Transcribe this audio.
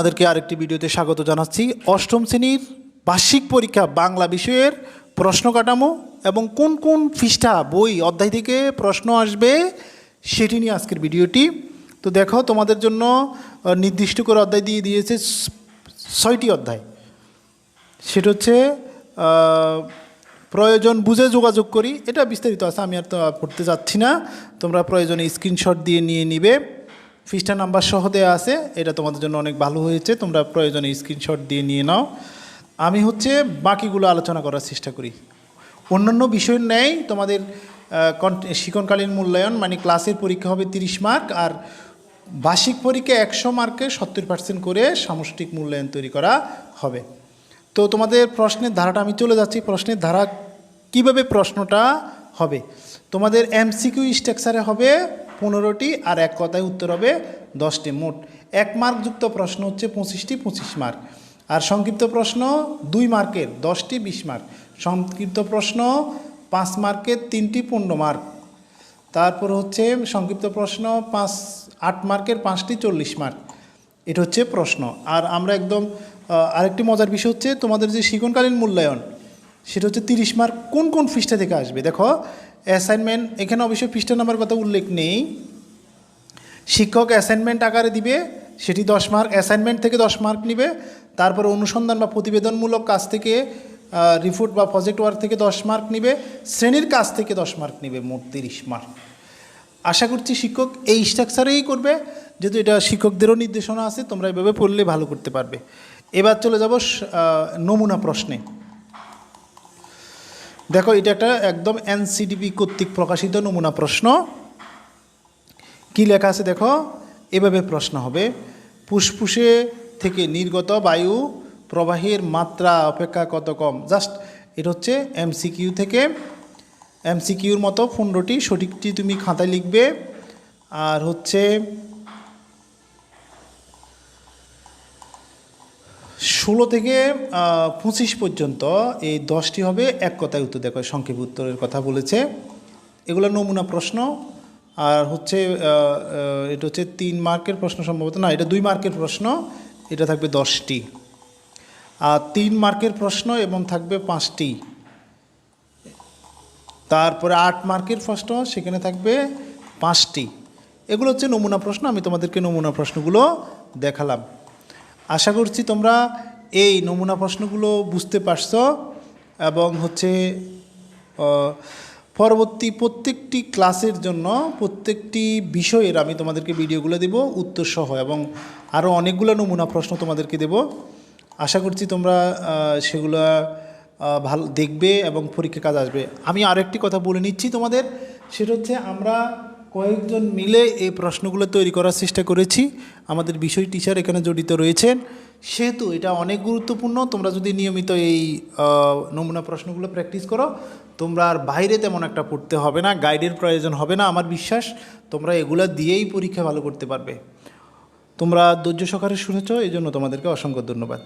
আমাদেরকে আরেকটি ভিডিওতে স্বাগত জানাচ্ছি। অষ্টম শ্রেণির বার্ষিক পরীক্ষা বাংলা বিষয়ের প্রশ্ন কাঠামো এবং কোন কোন পৃষ্ঠা, বই অধ্যায় থেকে প্রশ্ন আসবে সেটি নিয়ে আজকের ভিডিওটি। তো দেখো, তোমাদের জন্য নির্দিষ্ট করে অধ্যায় দিয়ে দিয়েছে ছয়টি অধ্যায়। সেটা হচ্ছে প্রয়োজন বুঝে যোগাযোগ করি। এটা বিস্তারিত আছে, আমি আর তো পড়তে যাচ্ছি না। তোমরা প্রয়োজনে স্ক্রিনশট দিয়ে নিয়ে নিবে। পৃষ্ঠা নাম্বার সহ দেওয়া আছে। এটা তোমাদের জন্য অনেক ভালো হয়েছে। তোমরা প্রয়োজনে স্ক্রিনশট দিয়ে নিয়ে নাও। আমি হচ্ছে বাকিগুলো আলোচনা করার চেষ্টা করি। অন্যান্য বিষয়ের ন্যায় তোমাদের শিক্ষণকালীন মূল্যায়ন মানে ক্লাসের পরীক্ষা হবে তিরিশ মার্ক আর বার্ষিক পরীক্ষা একশো মার্কে সত্তর পার্সেন্ট করে সামষ্টিক মূল্যায়ন তৈরি করা হবে। তো তোমাদের প্রশ্নের ধারাটা আমি চলে যাচ্ছি। প্রশ্নের ধারা কীভাবে প্রশ্নটা হবে? তোমাদের এমসিকিউ স্ট্রাকচারে হবে পনেরোটি আর এক কথায় উত্তর হবে দশটি, মোট এক মার্কযুক্ত প্রশ্ন হচ্ছে পঁচিশটি, পঁচিশ মার্ক। আর সংক্ষিপ্ত প্রশ্ন, দুই মার্কের দশটি, বিশ মার্ক। সংক্ষিপ্ত প্রশ্ন, পাঁচ মার্কের তিনটি, পনেরো মার্ক। তারপর হচ্ছে সংক্ষিপ্ত প্রশ্ন, পাঁচ, আট মার্কের পাঁচটি, চল্লিশ মার্ক। এটা হচ্ছে প্রশ্ন। আর আমরা একদম আরেকটি মজার বিষয় হচ্ছে তোমাদের যে শিক্ষণকালীন মূল্যায়ন সেটা হচ্ছে তিরিশ মার্ক কোন কোন পৃষ্ঠা থেকে আসবে? দেখো অ্যাসাইনমেন্ট এখানে অবশ্যই পৃষ্ঠা নাম্বার কথা উল্লেখ নেই। শিক্ষক অ্যাসাইনমেন্ট আকারে দিবে, সেটি দশ মার্ক অ্যাসাইনমেন্ট থেকে দশ মার্ক নিবে। তারপর অনুসন্ধান বা প্রতিবেদনমূলক কাজ থেকে রিপোর্ট বা প্রজেক্ট ওয়ার্ক থেকে দশ মার্ক নিবে, শ্রেণির কাজ থেকে দশ মার্ক নিবে, মোট তিরিশ মার্ক। আশা করছি শিক্ষক এই স্ট্রাকচারেই করবে। যেহেতু এটা শিক্ষকদেরও নির্দেশনা আছে, তোমরা এভাবে পড়লে ভালো করতে পারবে। এবার চলে যাব নমুনা প্রশ্নে। দেখো, এটা একটা একদম এনসিডিপি কর্তৃক প্রকাশিত নমুনা প্রশ্ন। কি লেখা আছে দেখো? এভাবে প্রশ্ন হবে, ফুসফুসে থেকে নির্গত বায়ু প্রবাহের মাত্রা অপেক্ষা কত কম? জাস্ট এটা হচ্ছে এমসিকিউ থেকে। এমসিকিউর মতো পনেরোটি সঠিকটি তুমি খাতায় লিখবে। আর হচ্ছে ষোলো থেকে পঁচিশ পর্যন্ত এই দশটি হবে এক কথায় উত্তর দেখো সংক্ষেপ উত্তরের কথা বলেছে। এগুলো নমুনা প্রশ্ন। আর হচ্ছে এটা হচ্ছে তিন মার্কের প্রশ্ন সম্ভবত। না, এটা দুই মার্কের প্রশ্ন। এটা থাকবে দশটি। আর তিন মার্কের প্রশ্ন এবং থাকবে পাঁচটি। তারপরে আট মার্কের প্রশ্ন, সেখানে থাকবে পাঁচটি। এগুলো হচ্ছে নমুনা প্রশ্ন। আমি তোমাদেরকে নমুনা প্রশ্নগুলো দেখালাম। আশা করছি তোমরা এই নমুনা প্রশ্নগুলো বুঝতে পারছ এবং হচ্ছে পরবর্তী প্রত্যেকটি ক্লাসের জন্য প্রত্যেকটি বিষয়ের আমি তোমাদেরকে ভিডিওগুলো দেব, উত্তরসহ এবং আরও অনেকগুলো নমুনা প্রশ্ন তোমাদেরকে দেব। আশা করছি তোমরা সেগুলো ভালো, দেখবে এবং পরীক্ষা কাজ আসবে। আমি আরেকটি কথা বলে নিচ্ছি তোমাদের, সেটা হচ্ছে আমরা কয়েকজন মিলে এই প্রশ্নগুলো তৈরি করার চেষ্টা করেছি। আমাদের বিষয় টিচার এখানে জড়িত রয়েছেন। সেহেতু এটা অনেক গুরুত্বপূর্ণ। তোমরা যদি নিয়মিত এই নমুনা প্রশ্নগুলো প্র্যাকটিস করো, তোমরা আর বাইরে তেমন একটা পড়তে হবে না গাইডের প্রয়োজন হবে না আমার বিশ্বাস। তোমরা এগুলো দিয়েই পরীক্ষা ভালো করতে পারবে। তোমরা ধৈর্য সহকারে শুনেছ এই জন্য তোমাদেরকে অসংখ্য ধন্যবাদ।